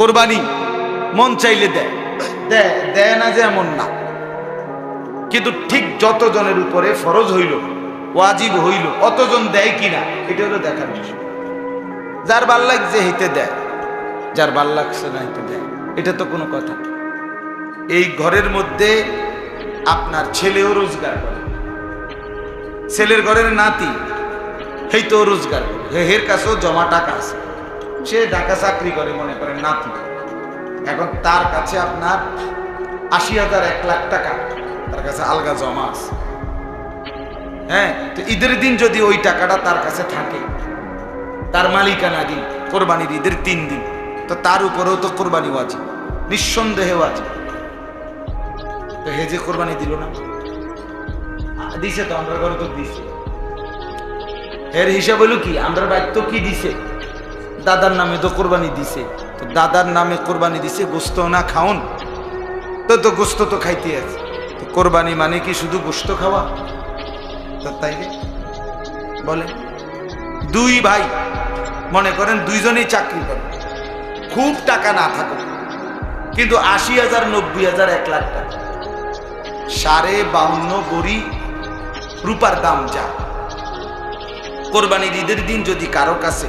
কোরবানি, মন চাইলে দেয় দেয় না যে এমন না। কিন্তু ঠিক যতজনের উপরে ফরজ হইল, ওয়াজিব হইল, অতজন দেয় কিনা এটা হলো দেখার বিষয়। যার ভালো লাগছে হেঁটে দেয় যার ভালো লাগছে না হেঁটে দেয় এটা তো কোনো কথা। এই ঘরের মধ্যে আপনার ছেলেও রোজগার করে। ছেলের ঘরের নাতি তো রোজগার করে। হের কাছেও জমা টাকা আছে। সে ঢাকা চাকরি করে, মনে করেন, নাতি। এখন তার কাছে আপনার আশি হাজার এক লাখ টাকা। তার কাছে আলগা জমা আছে। হ্যাঁ তো ঈদের দিন যদি ওই টাকাটা তার কাছে থাকে, তার মালিকানা দিন, কোরবানির ঈদের তিন দিন, তো তার উপরেও তো কোরবানিও আছে নিঃসন্দেহে আছে তো হে যে কোরবানি দিল না। দিছে তো, আমরা ঘরে তো দিছে। এর হিসাব হলো কি আমরা বাড়িতে কি দিছে? দাদার নামে তো কোরবানি দিছে। তো দাদার নামে কোরবানি দিছে, গোস্ত না খাওন? তো তো গোস্ত তো খাইতে আছে। তো কোরবানি মানে কি শুধু গোস্ত খাওয়া? তাই? বলে, দুই ভাই, মনে করেন দুইজনেই চাকরি করে খুব টাকা না থাকে কিন্তু আশি হাজার, নব্বই হাজার, এক লাখ টাকা। সাড়ে বাউন্ন গড়ি রূপার দাম যা। কোরবানির ঈদের দিন যদি কারও কাছে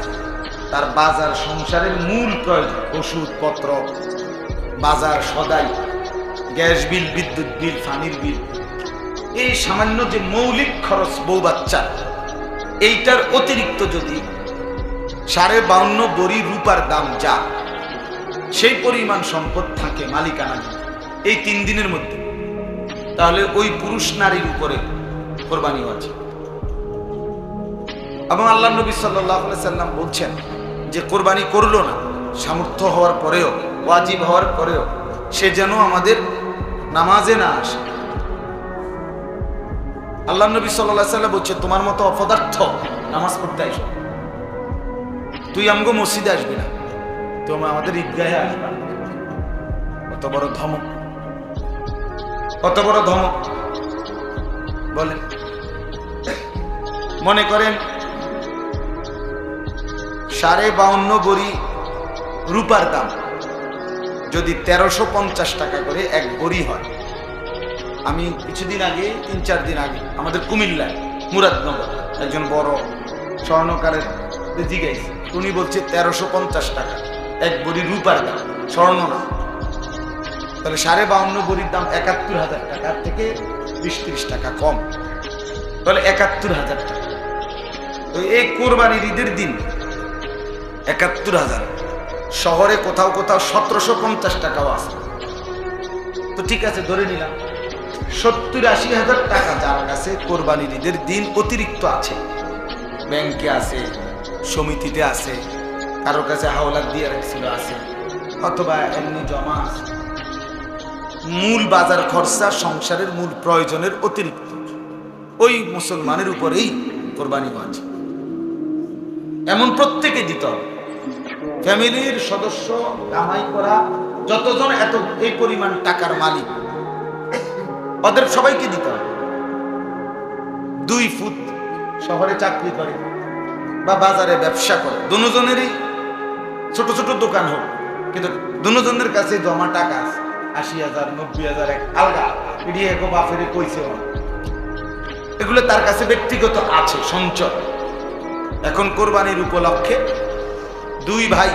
তার বাজার সংসারের মূল প্রয়োজন, ওষুধপত্র, বাজার সদাই, গ্যাস বিল, বিদ্যুৎ বিল, পানির বিল। এই সামান্য যে মৌলিক খরচ বউ বাচ্চা, এইটার অতিরিক্ত যদি সাড়ে বাউন্ন বড়ি রূপার দাম যা, সেই পরিমাণ সম্পদ থাকে মালিকানা এই তিন দিনের মধ্যে। তাহলে ওই পুরুষ নারীর উপরে কোরবানি আছে। এবং আল্লাহ নবী সাল্লাহ সাল্লাম বলছেন যে কোরবানি করল না, সামর্থ্য হওয়ার পরেও, ওয়াজিব হওয়ার পরেও, সে যেন আমাদের নামাজে না আসে। আল্লাহ নবী সাল্লাহ সাল্লাম বলছে, তোমার মতো অপদার্থ নামাজ পড়তে আসবে তুই আমগো মসজিদে আসবি না। তুমি আমাদের ঈদগাহে আসবে। কত বড় ধমক। কত বড় ধমক। বলেন। মনে করেন সাড়ে বাউন্ন বড়ি রূপার দাম। যদি তেরোশো পঞ্চাশ টাকা করে এক বড়ি হয়। আমি কিছুদিন আগে, তিন চার দিন আগে, আমাদের কুমিল্লায় মুরাদনগর, একজন বড় স্বর্ণকারের জিজ্ঞাসা উনি বলছে, তেরোশো পঞ্চাশ টাকা, এক বড়ি রূপার দাম, স্বর্ণ না। তাহলে সাড়ে বাউন্ন বড়ির দাম একাত্তর হাজার টাকার থেকে বিশ ত্রিশ টাকা কম। তাহলে একাত্তর হাজার টাকা। তো এই কোরবানির ঈদের দিন একাত্তর হাজার। শহরে কোথাও কোথাও সতেরোশো পঞ্চাশ টাকাও আছে। তো ঠিক আছে, ধরে নিলাম। সত্তর আশি হাজার টাকা যার কাছে কোরবানির ঈদের দিন অতিরিক্ত আছে। ব্যাংকে আছে, সমিতিতে আছে, কারও কাছে হাওলাত দিয়ে রাখছিল আছে, অথবা এমনি জমা আছে। মূল বাজার খরচা সংসারের মূল প্রয়োজনের অতিরিক্ত। ওই মুসলমানের উপরেই কোরবানি আছে এমন প্রত্যেকে দিতে হবে। ফ্যামিলির সদস্য কামাই করা, যতজন এত এই পরিমাণ টাকার মালিক, ওদের সবাইকে দিতে হবে। দুই ফুট শহরে চাকরি করে বা বাজারে ব্যবসা করে, দুজনেরই ছোট ছোট দোকান হোক, কিন্তু দুজনের কাছে জমা টাকা আছে, আশি হাজার, নব্বই হাজার, এক আলগা এটি এক বাফেরে কইছে এগুলো তার কাছে ব্যক্তিগত আছে, সঞ্চয়। এখন কোরবানির উপলক্ষে দুই ভাই,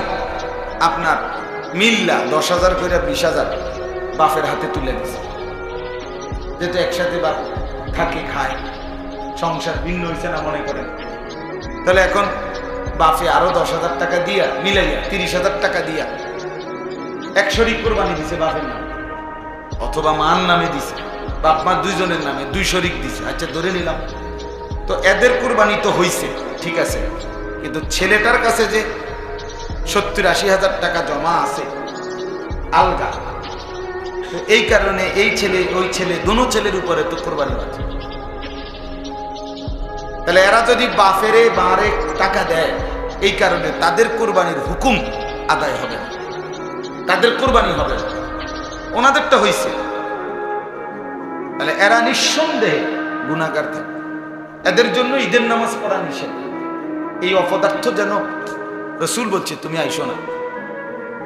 আপনার মিল্লা দশ হাজার করে বিশ হাজার বাপের হাতে তুলে দিছে। যেহেতু একসাথে বাপ থাকে, খায়, সংসার ভিন্ন হয়েছে না মনে করেন। তাহলে এখন বাপে আরও দশ হাজার টাকা দিয়া, মিলাইয়া তিরিশ হাজার টাকা দিয়া এক শরিক কোরবানি দিছে বাপের নামে। অথবা মার নামে দিছে, বাপ মা দুইজনের নামে দুই শরিক দিছে। আচ্ছা ধরে নিলাম। তো এদের কোরবানি তো হইছে, ঠিক আছে। কিন্তু ছেলেটার কাছে যে সত্তর আশি হাজার টাকা জমা আছে। আলগা। এই কারণে এই ছেলে, ওই ছেলে, দোনো ছেলের উপরে তো কোরবানি আছে তাহলে এরা যদি বাফেরে বাঁরে টাকা দেয়, এই কারণে তাদের কোরবানির হুকুম আদায় হবে তাদের কোরবানি হবে ওনাদেরটা হয়েছে তাহলে এরা নিঃসন্দেহে গুণাগার থাকে। এদের জন্য ঈদের নামাজ পড়া নিষেধ। এই অপদার্থ যেন রসুল বলছে, তুমি আইসো না।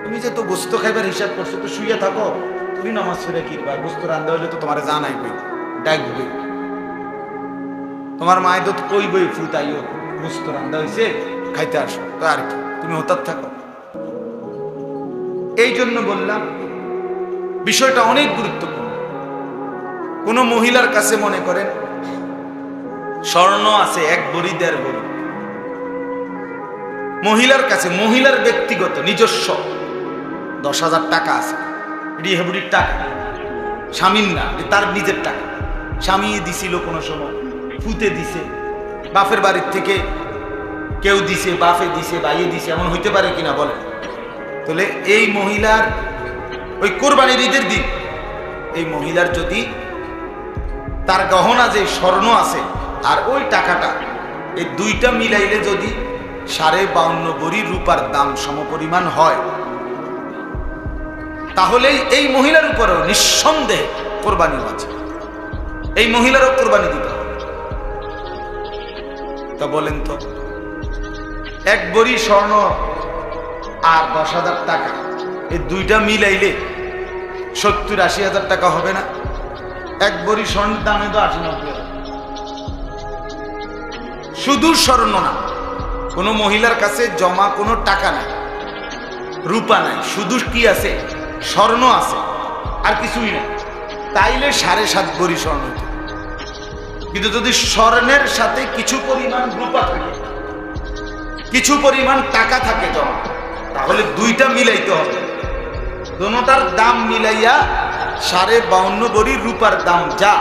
তুমি যে তো গোস্ত খাইবার হিসাব করছ, তো শুয়ে থাকো। তুমি নামাজ ফিরে কি গোস্ত রান্ধা হলে তো তোমার জানাই বই ডাকবে। তোমার মায়ের তো কই বই ফুতাইও গোস্ত রান্ধা হয়েছে খাইতে আসো। তো আর কি, তুমি হতার থাকো। এই জন্য বললাম, বিষয়টা অনেক গুরুত্বপূর্ণ। কোন মহিলার কাছে মনে করেন, স্বর্ণ আছে এক বড়ি, দেড় বড়ি। মহিলার কাছে, মহিলার ব্যক্তিগত, নিজস্ব। দশ হাজার টাকা আছে। রিহেবুড়ির টাকা। স্বামীর না তার নিজের টাকা। স্বামী দিছিল কোনো সময় ফুতে দিছে। বাপের বাড়ির থেকে কেউ দিছে, বাপে দিছে বাইয়ে দিছে, এমন হইতে পারে কিনা বলেন? তাহলে এই মহিলার, ওই কোরবানির ঈদের দিন, এই মহিলার যদি তার গহনা যে স্বর্ণ আছে, আর ওই টাকাটা, এই দুইটা মিলাইলে যদি সাড়ে বাউন্ন বড়ি রূপার দাম সমপরিমাণ হয়। তাহলেই এই মহিলার উপরেও নিঃসন্দেহে কোরবানি আছে এই মহিলারও কোরবানি দিতে হবে। তা বলেন তো, এক বড়ি স্বর্ণ আর দশ হাজার টাকা, এই দুইটা মিলাইলে সত্তর আশি হাজার টাকা হবে না? এক বড়ি স্বর্ণের দামে তো আশি নব্বই। শুধু স্বর্ণ না কোনো মহিলার কাছে জমা কোনো টাকা নাই, রূপা নাই, শুধু কি আছে, স্বর্ণ আছে, আর কিছুই না তাইলে সাড়ে সাত বড়ি স্বর্ণ কিন্তু যদি স্বর্ণের সাথে কিছু পরিমাণ রূপা থাকে, কিছু পরিমাণ টাকা থাকে জমা, তাহলে দুইটা মিলাইতে হবে। দোনোটার দাম মিলাইয়া সাড়ে বাউন্ন বড়ি রূপার দাম যা,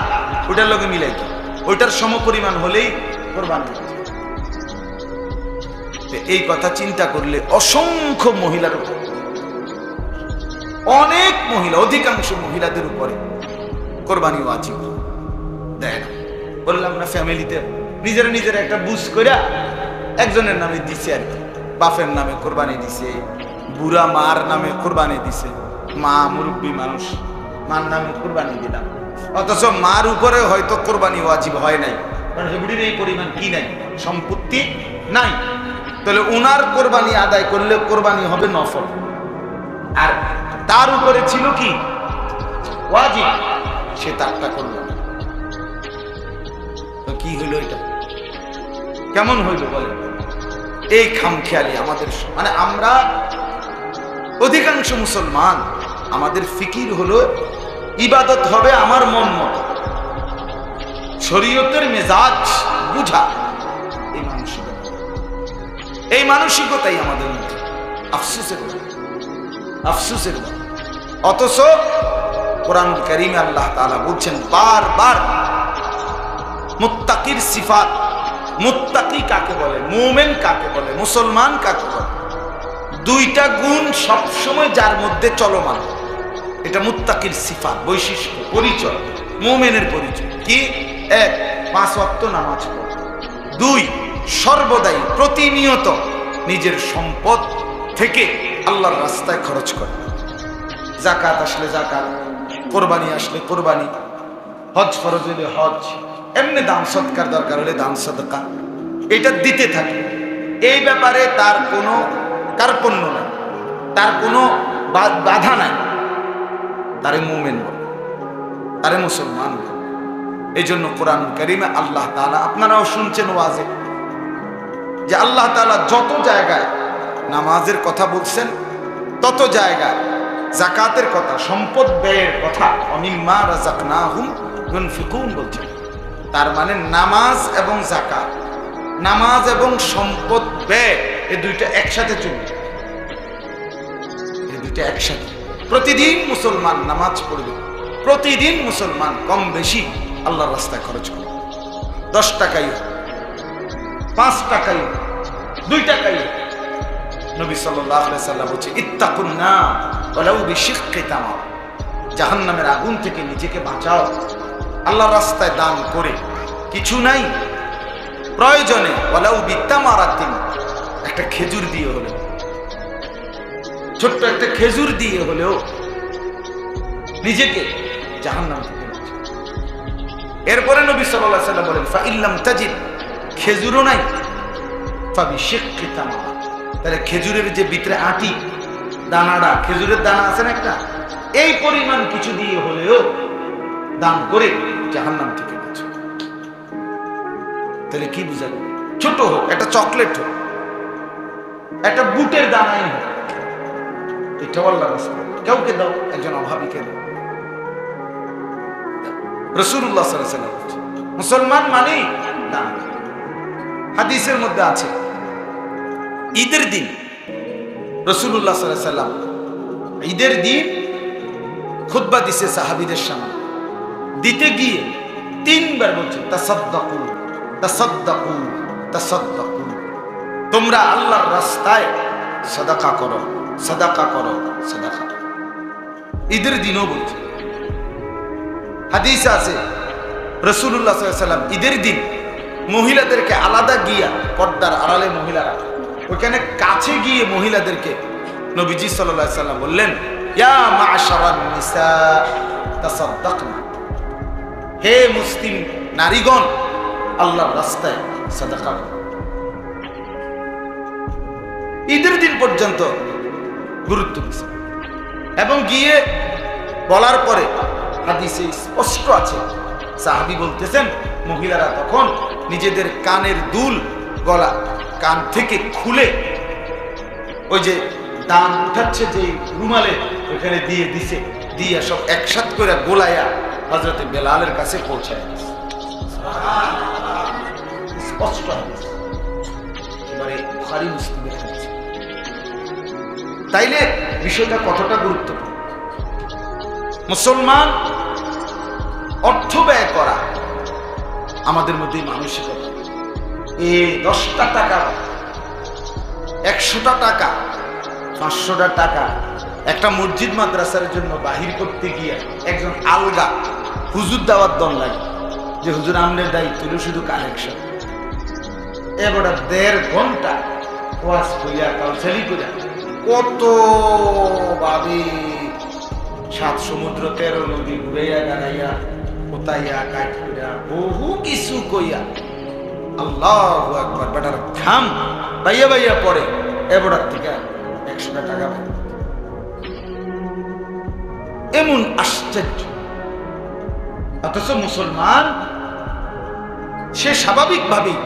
ওটার লগে মিলাইতে ওইটার সম পরিমাণ হলেই কোরবানি। এই কথা চিন্তা করলে অসংখ্য মহিলার উপর অনেক মহিলা, অধিকাংশ মহিলাদের উপরে কোরবানি ওয়াজিব দেয় না। বললাম না ফ্যামিলিতে নিজের নিজের একটা বুঝ কইরা একজনের নামে দিছে আর কি। বাপের নামে কোরবানি দিছে, বুড়া মার নামে কোরবানি দিছে। মা মুরব্বী মানুষ, মার নামে কোরবানি দিলাম। অথচ মার উপরে হয়তো কোরবানি ওয়াজিব হয় নাই। কারণ এই পরিমাণ কি নাই? সম্পত্তি নাই। তাহলে উনার কোরবানি আদায় করলে কোরবানি হবে নফল। আর তার উপরে ছিল কি? সে তারটা করল না। কি হইল এটা? কেমন হইল বলে এই খামখেয়ালি আমাদের মানে আমরা অধিকাংশ মুসলমান, আমাদের ফিকির হলো ইবাদত হবে আমার মন মতো। শরীয়তের মেজাজ বুঝা। এই মানসিকতাই আমাদের মধ্যে। আফসুসের। আফসুসের। অথচ কোরআন করিমে আল্লাহ তাআলা বলছেন, বারবার মুত্তাকির সিফাত, মুত্তাকি কাকে বলে, মুমেন কাকে বলে, মুসলমান কাকে বলে, দুইটা গুণ সবসময় যার মধ্যে চলমান। এটা মুত্তাকির সিফাত, বৈশিষ্ট্য, পরিচয়, মুমেনের পরিচয়। কি? এক, পাঁচ ওয়াক্ত নামাজ পড়ে। দুই সর্বদাই প্রতিনিয়ত নিজের সম্পদ থেকে আল্লাহর রাস্তায় খরচ করে। জাকাত আসলে জাকাত কোরবানি আসলে কোরবানি, হজ ফরজ হলে হজ, এমনি দান সৎকার দরকার হলে দান সদকা এটা দিতে থাকে। এই ব্যাপারে তার কোনো কার্পণ্য নাই। তার কোনো বাধা নাই। তারে মুমেন তারে মুসলমান এই জন্য কোরআন করিমে আল্লাহ তাআলা আপনারাও শুনছেন ওয়াজে। যে আল্লাহ তালা যত জায়গায় নামাজের কথা বলছেন তত জায়গায় জাকাতের কথা সম্পদ ব্যয়ের কথা অমিম্মা রাজাকনাহুম ইউনফিকুন বলছেন। তার মানে নামাজ এবং জাকাত নামাজ এবং সম্পদ ব্যয় এ দুইটা একসাথে চলবে। এই দুইটা একসাথে। প্রতিদিন মুসলমান নামাজ পড়বে। প্রতিদিন মুসলমান কম বেশি আল্লাহর রাস্তায় খরচ করবে। দশ টাকাই হোক, পাঁচ টাকাই দুই টাকাই। নবী সাল্লাম বলছে, ইত্তাকুন না ওয়ালাউ বিশিক্কি তামা জাহান্নামের আগুন থেকে নিজেকে বাঁচাও। আল্লাহর রাস্তায় দান করে। কিছু নাই, প্রয়োজনে ওয়ালাউ বিত্তামারাতিন একটা খেজুর দিয়ে হলেও। ছোট্ট একটা খেজুর দিয়ে হলেও নিজেকে জাহান্নাম থেকে এরপরে নবী আলাইহি সাল্লাম বলেন ফা ইল্লাম তাজিদ খেজুরও নাই। ফাবি শিক্কি তাহলে খেজুরের যে ভিতরে আটি, দানাটা, খেজুরের দানা আছে না একটা? এই পরিমাণ কিছু দিয়ে হলেও দান করে জাহান্নাম থেকে বাঁচো। তাহলে কি বুঝাবে? ছোট হোক, একটা চকলেট হোক, একটা বুটের দানাই হোক এটাও আল্লাহ রাস্তা কাউকে দাও, একজন অভাবীকে দাও। রসুল্লাহ মুসলমান মানেই দান হাদিসের মধ্যে আছে। ঈদের দিন রসুল্লাহ সাল্লাম ঈদের দিন খুদ্া দিছে সাহাবিদের সামনে। দিতে গিয়ে তিনবার বলছে, তাসাদ্দাকু তাসাদ্দাকু তাসাদ্দাকু। তোমরা আল্লাহর রাস্তায় সাদাকা করো সাদাকা করো সাদাকা করো। ঈদের দিনও বলছে। হাদিস আছে, রসুল্লাহ সাল্লাম ঈদের দিন মহিলাদেরকে আলাদা গিয়া পর্দার আড়ালে মহিলারা, ওইখানে কাছে গিয়ে মহিলাদেরকে নবীজি সাল্লাহ সাল্লাম বললেন হে মুসলিম নারীগণ, আল্লাহর রাস্তায় সাদাকা ঈদের দিন পর্যন্ত গুরুত্ব দিছে। এবং গিয়ে বলার পরে হাদিসে স্পষ্ট আছে। সাহাবি বলতেছেন, মহিলারা তখন নিজেদের কানের দুল গলা কান থেকে খুলে ওই যে দাম উঠাচ্ছে যে রুমালে, ওখানে দিয়ে দিছে, দিয়ে সব একসাথ করে গোলায়া হজরতে বেলালের কাছে পৌঁছায় তাইলে বিষয়টা কতটা গুরুত্বপূর্ণ? মুসলমান অর্থ ব্যয় করা আমাদের মধ্যে মানসিকতা। এ দশটা টাকা, একশোটা টাকা, পাঁচশোটা টাকা একটা মসজিদ মাদ্রাসার জন্য বাহির করতে গিয়ে একজন আলগা হুজুর দেওয়ার দল লাগে, যে হুজুর আমনের দায়িত্ব হলো শুধু কালেকশন এবার দেড় ঘণ্টা ওয়াজ করিয়া কাউসালি করিয়া কত ভাবে সাত সমুদ্র তেরো নদী ঘুরাইয়া গাড়াইয়া কোথাইয়া কাট করিয়া বহু কিছু কইয়া। আল্লাহ একবার বেটার বাইয়া বাইয়া পড়ে এবারের থেকে টাকা এমন আশ্চর্য। অথচ মুসলমান, সে স্বাভাবিকভাবেই,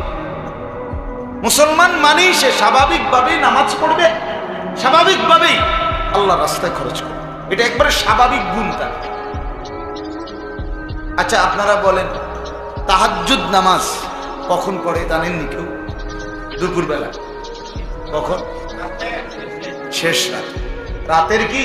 মুসলমান মানেই সে স্বাভাবিকভাবেই নামাজ পড়বে, স্বাভাবিকভাবেই আল্লাহ রাস্তায় খরচ করবে। এটা একবারে স্বাভাবিক গুণ তার। আচ্ছা আপনারা বলেন তাহাজুদ নামাজ কখন পড়ে জানেননি কেউ? দুপুরবেলা। কখন? শেষ রাত। রাতের কি?